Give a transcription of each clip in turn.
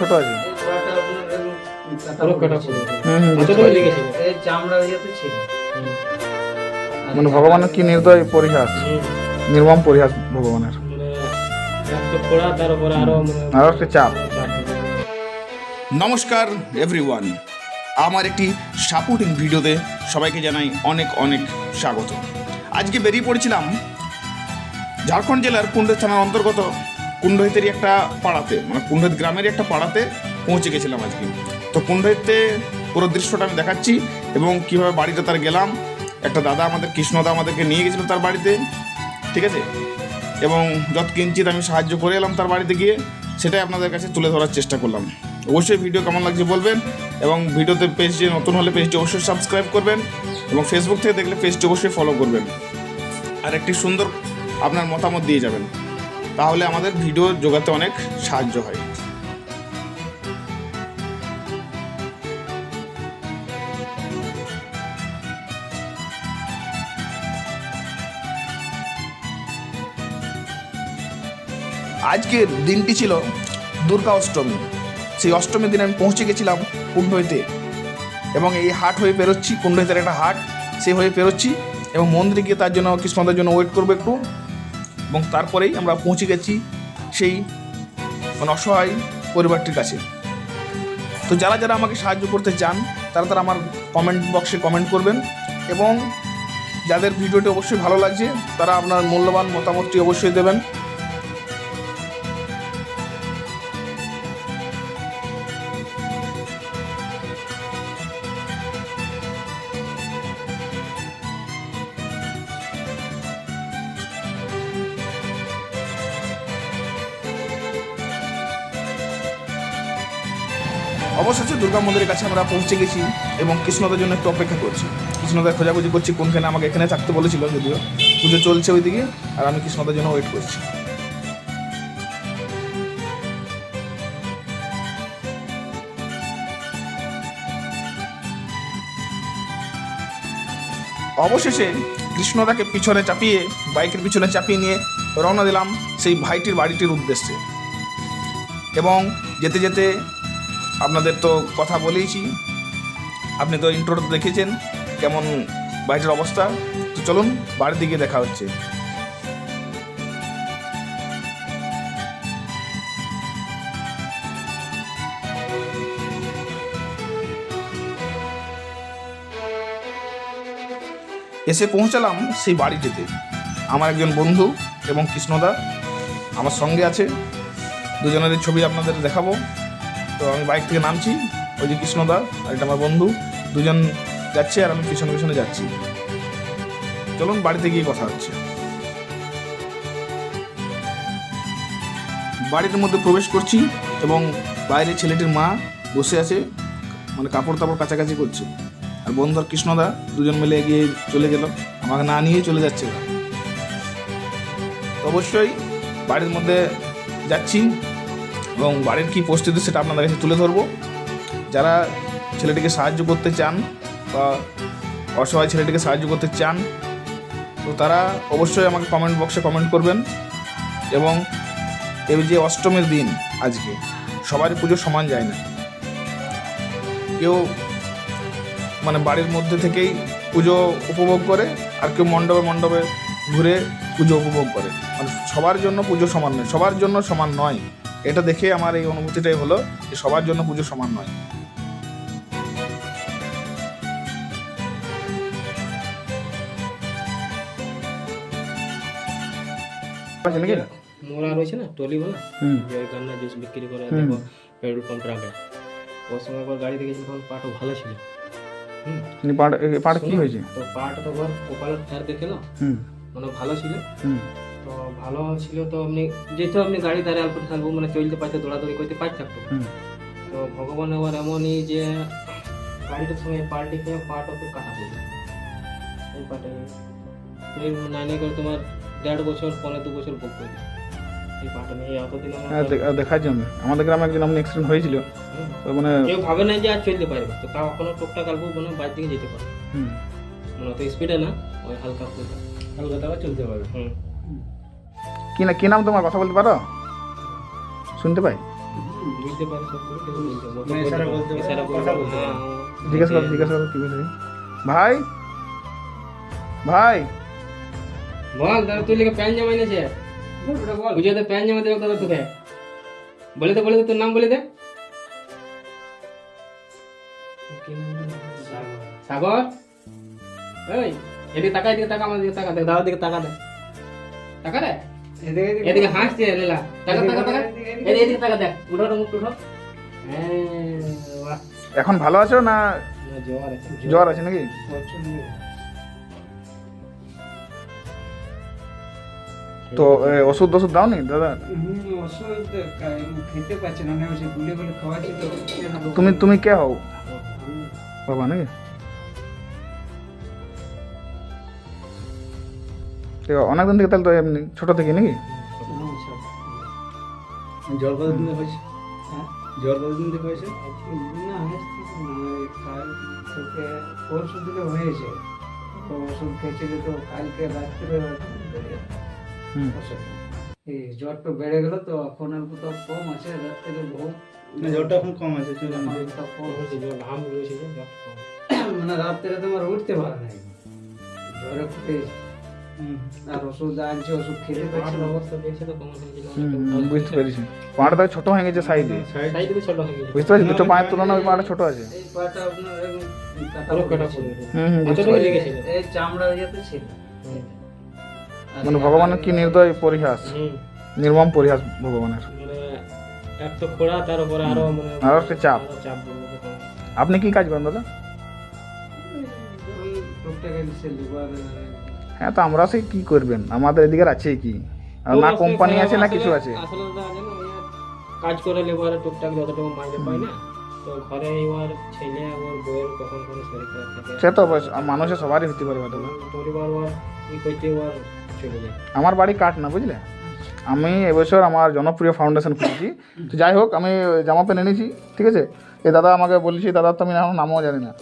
ছোট আছে। মানে ভগবানের কি নির্দয় পরিহাস? নির্মম পরিহাস ভগবানের। মানে আরও মানে একটা চাপ। নমস্কার এভরিওয়ান আমার একটি সাপোর্টিং ভিডিওতে সবাইকে জানাই অনেক অনেক স্বাগত। আজকে বেরিয়ে পড়েছিলাম ঝাড়খণ্ড জেলার কুন্ডহিত থানার অন্তর্গত কুন্ডহিতেরই একটা পাড়াতে মানে কুন্ডহিত গ্রামের একটা পাড়াতে পৌঁছে গেছিলাম আজকে। তো কুন্ডহিতে পুরো দৃশ্যটা আমি দেখাচ্ছি এবং কীভাবে বাড়িতে তার গেলাম। একটা দাদা আমাদের, কৃষ্ণদা আমাদেরকে নিয়ে গেছিল তার বাড়িতে, ঠিক আছে? এবং যত কিঞ্চিত আমি সাহায্য করে এলাম তার বাড়িতে গিয়ে, সেটাই আপনাদের কাছে তুলে ধরার চেষ্টা করলাম। অবশ্যই ভিডিও কেমন লাগছে বলবেন, এবং ভিডিওতে পেজটি নতুন হলে পেজটি অবশ্যই সাবস্ক্রাইব করবেন, এবং ফেসবুক থেকে দেখলে পেজটি অবশ্যই ফলো করবেন। আর একটি সুন্দর আপনার মতামত দিয়ে যাবেন। তাহলে আমাদের ভিডিও জোগাতে অনেক সাহায্য হয়। আজকের দিনটি ছিল দুর্গা অষ্টমী। সেই অষ্টমীর দিনে আমি পৌঁছে গেছিলাম কুণ্ডইতে এবং এই হাট হয়ে পেরোচ্ছি কুণ্ডইতের একটা হাট সে হয়ে পেরোচ্ছি এবং মন্দিরে গিয়ে তার জন্য কৃষ্ণদের জন্য ওয়েট করব একটু। এবং তারপরেই আমরা পৌঁছে গেছি সেই মানে অসহায় পরিবারটির কাছে। তো যারা যারা আমাকে সাহায্য করতে চান, তারা তারা আমার কমেন্ট বক্সে কমেন্ট করবেন এবং যাদের ভিডিওটি অবশ্যই ভালো লাগছে, তারা আপনার মূল্যবান মতামতটি অবশ্যই দেবেন। অবশেষে দুর্গা মন্দিরের কাছে আমরা পৌঁছে গেছি এবং কৃষ্ণদের জন্য একটু অপেক্ষা করছি। কৃষ্ণদের খোঁজাখুঁজি করছি কোনখানে আমাকে এখানে থাকতে বলেছিল যদিও। পুজো চলছে ওইদিকে, আর আমি কৃষ্ণদের জন্য ওয়েট করছি। অবশেষে কৃষ্ণদাকে পিছনে চাপিয়ে, বাইকের পিছনে চাপিয়ে নিয়ে রওনা দিলাম সেই ভাইটির বাড়িটির উদ্দেশ্যে। এবং যেতে যেতে আপনাদের তো কথা বলেইছি। আপনি তো ইন্ট্রোতে দেখেছেন, কেমন বাড়িটির অবস্থা? তো চলুন, বাড়ির দিকে দেখা হচ্ছে। এসে পৌঁছালাম সেই বাড়িটিতে আমার একজন বন্ধু এবং কৃষ্ণদা আমার সঙ্গে আছে। দুজনের ছবি আপনাদের দেখাবো। তো আমি বাইক থেকে নামছি, ওই যে কৃষ্ণদা আর এটা আমার বন্ধু, দুজন যাচ্ছে আর আমি পিছনে পিছনে যাচ্ছি। চলুন বাড়িতে গিয়ে কথা হচ্ছে। বাড়ির মধ্যে প্রবেশ করছি এবং বাইরে ছেলেটির মা বসে আছে মানে কাপড় তাপড় কাছাকাছি করছে। আর বন্ধু আর কৃষ্ণদা দুজন মিলে এগিয়ে চলে গেল, আমাকে না নিয়েই চলে যাচ্ছে অবশ্যই বাড়ির মধ্যে যাচ্ছি। এবং বাড়ির কী পরিস্থিতি সেটা আপনাদের কাছে তুলে ধরবো। যারা ছেলেটিকে সাহায্য করতে চান বা অসহায় ছেলেটিকে সাহায্য করতে চান, তো তারা অবশ্যই আমাকে কমেন্ট বক্সে কমেন্ট করবেন এবং এই যে অষ্টমীর দিন আজকে সবারই পুজো সমান যায় না। কেউ মানে বাড়ির মধ্যে থেকেই পুজো উপভোগ করে, আর কেউ মণ্ডপে মণ্ডপে ঘুরে পুজো উপভোগ করে। মানে সবার জন্য পুজো সমান নয়, সবার জন্য সমান নয়। এটা দেখে আমার এই অনুভূতিটাই হলো যে সবার জন্য পুজো সমান নয়। আছে নাকি রয়েছে না টলি বলা? হুম। যে গান্না জুস বিক্রি করে। দেখো পেট্রোল পাম্পের আগে ওর সময় একবার গাড়ি দেখেছি তখন পাটা ভালো ছিল। হুম। তিনি পাট পাট কি হয়েছে? তো পাটা তো একবার কপালের ঠার দেখলাম হুম। মানে ভালো ছিল। হুম। তো ভালো ছিল তো আপনি যেহেতু আপনি গাড়ি দাঁড়িয়ে অল্প থাকব মানে চলতে পারতে দৌড়াদৌড়ি করতে পারতে তো ভগবান আবার এমনই যে গাড়িটার সময় পার্টি খেয়ে পাট ওকে কাটা পড়ল এই পাটে। এই নাই নাই করে তোমার দেড় বছর পনেরো দু বছর ভোগ করে এই পাটা নিয়ে এতদিন আমার দে- দেখাচ্ছি আমি আমাদের গ্রামে একজন এমন অ্যাক্সিডেন্ট হয়েছিল। তো মানে কেউ ভাবে না যে আর চলতে পারবে। তো তাও এখনও টুকটাক অল্প মানে বাইর দিকে যেতে পারে। হুম। মানে অত স্পিডে না ওই হালকা ফুলকা হালকা তাও চলতে পারবে। হুম। কি না, কি নাম তোমার? কথা বলতে পারো? শুনতে পাই? জিজ্ঞেস করো জিজ্ঞেস করো, কি বলছে ভাই? ভাই? বল দাদা তুই লিখে প্যান জামা এনেছে বুঝে তো প্যান জামা দেবে দাদা তোকে। বলে দে বলে দে, তোর নাম বলে দে। সাগর? এই, এদিকে তাকা এদিকে তাকা আমার দিকে তাকা দেখ, দাদার দিকে তাকা দে তাকা রে এদিকে হাসছে লেলা। তাকা তাকা তাকা এদিকে এদিকে তাকা দেখ। উঠো মুখ উঠো। এখন ভালো আছো না জ্বর আছে। জ্বর আছে নাকি? তো ওষুধ ওষুধ দাও নি দাদা? ওষুধ খেতে পারছি না না ওষুধ গুলে গুলে খাওয়াচ্ছি তো। তুমি তুমি কে হও? বাবা নাকি? তো অনেকদিন থেকে তাহলে তো এমনি ছোট থেকে নাকি জল কতদিন থেকে হয়েছে হ্যাঁ? জল কতদিন থেকে হয়েছে না থেকে পরশু হয়েছে তো ওষুধ খেয়েছিল তো কালকে রাত্রে। এই জ্বরটা বেড়ে গেল তো এখন কোথাও কম আছে রাত থেকে জ্বরটা এখন কম আছে। মানে রাত্রে তোমার উঠতে পারে না জ্বরে ফুটে হুম। আর ওষুধ আনছে ওষুধ খেতে পারছি অবস্থা দেখছে তো কেমন হয়েছিল হুম, হুম, বুঝতে পেরেছি। ছোট হয়ে গেছে সাইডে। সাইড সাইডে তো ছোট হয়ে গেছে। বুঝতে পারছি দুটো পায়ের তুলনায় ওই ছোট আছে। এই পাটা আপনার কাটা কাটা পড়ে হুম হুম বুঝতে এতটুকু এই চামড়া ইয়েতে ছিল। মানে ভগবানের কি নির্দয় পরিহাস? নির্মম পরিহাস ভগবানের। মানে এক তো খোড়া তার উপরে আরও মানে আরও একটা চাপ। আপনি কি কাজ করেন দাদা? টুকটাক এসে লিভার হ্যাঁ তো আমরা সেই কি করবেন? আমাদের এদিকে আছে কি? আর না কোম্পানি আছে না কিছু আছে? আসলে কাজ করে লেবার টুকটাক যতটুকু মাইনে পাই না তো ঘরে এবার ছেলে ওর বউয়ের কখন কোনো শরীর খারাপ থাকে? সে তো অবশ্য মানুষের সবারই হতে পারে পরিবার ওর ই করতে ওর চলে যায়। আমার বাড়ি কাঠ না বুঝলে? আমি এবছর আমার জনপ্রিয় ফাউন্ডেশন খুলেছি। তো যাই হোক আমি জামা প্যান্ট এনেছি ঠিক আছে? এই দাদা আমাকে বলেছি দাদা তো আমি এখন নামও জানি না।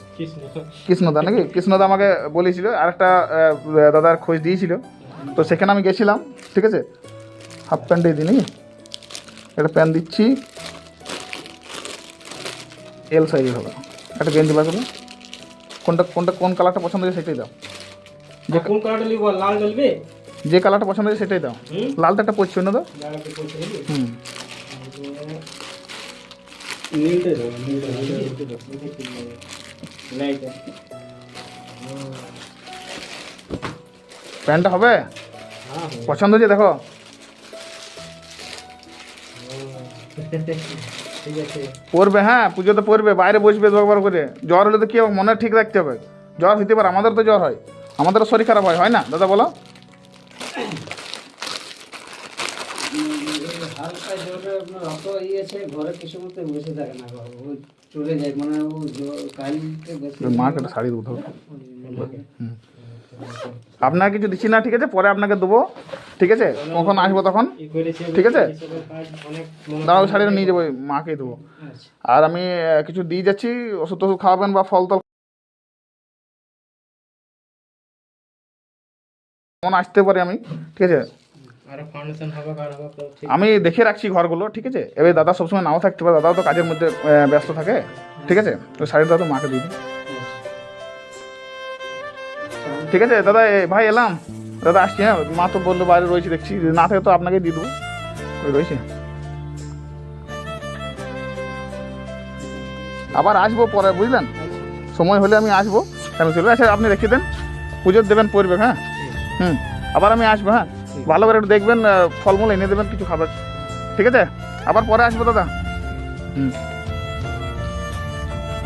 কৃষ্ণদা। নাকি? কৃষ্ণদা আমাকে বলেছিল আর একটা দাদার খোঁজ দিয়েছিল। তো সেখানে আমি গেছিলাম ঠিক আছে? হাফ প্যান্ট দিয়ে দিই নাকি একটা প্যান্ট দিচ্ছি। এল সাইজের হবে। একটা গেঞ্জি বার কোনটা কোনটা কোন কালারটা পছন্দ হয়েছে সেটাই দাও। যে কোন কালারটা নিব? লাল যে কালারটা পছন্দ হয়েছে সেটাই দাও। লালটা একটা পড়ছে না দাও। হুম। লাইটা প্যান্টটা হবে? হ্যাঁ পছন্দ হয়েছে দেখো। আছে। পড়বে হ্যাঁ পুজোতে পড়বে বাইরে বসবে দরবার করে। জ্বর হলে তো কি হবে? মনে ঠিক রাখতে হবে। জ্বর হইতে পারে আমাদের তো জ্বর হয়। আমাদেরও শরীর খারাপ হয় হয় না? দাদা বলো। হালকা জ্বরে আপনার অত আছে ঘরে কিছু বসে থাকে না ও চলে যায় মানে ও কালকে মাকে শাড়ি হুম। আপনার কিছু দিচ্ছি না, ঠিক আছে? পরে আপনাকে দেবো। ঠিক আছে? কখন আসব তখন? ঠিক আছে? দাঁড়াও, শাড়িটা নিয়ে যাব মাকে দেবো। আর আমি কিছু দিয়ে যাচ্ছি, ওষুধ টষুধ খাওয়াবেন বা ফল টল কখন আসতে পারি আমি? ঠিক আছে? আমি দেখে রাখছি ঘরগুলো, ঠিক আছে? এবার দাদা সবসময় নাও থাকতে পারে, দাদাও তো কাজের মধ্যে ব্যস্ত থাকে, ঠিক আছে? তো শাড়িটা তো মাকে দিই ঠিক আছে, দাদা ভাই এলাম। দাদা আসছি হ্যাঁ? মা তো বলল বাইরে রয়েছে, দেখছি। না থাকে তো আপনাকে দিয়ে দেবো। ওই রয়েছে। আবার আসব পরে, বুঝলেন? সময় হলে আমি আসব। কেন চলে আচ্ছা আপনি রেখে দেন। পুজোর দেবেন পড়বে হ্যাঁ? হুম, আবার আমি আসব হ্যাঁ? ভালো করে একটু দেখবেন ফলমূল এনে দেবেন, কিছু খাবার। ঠিক আছে? আবার পরে আসব, দাদা। হুম।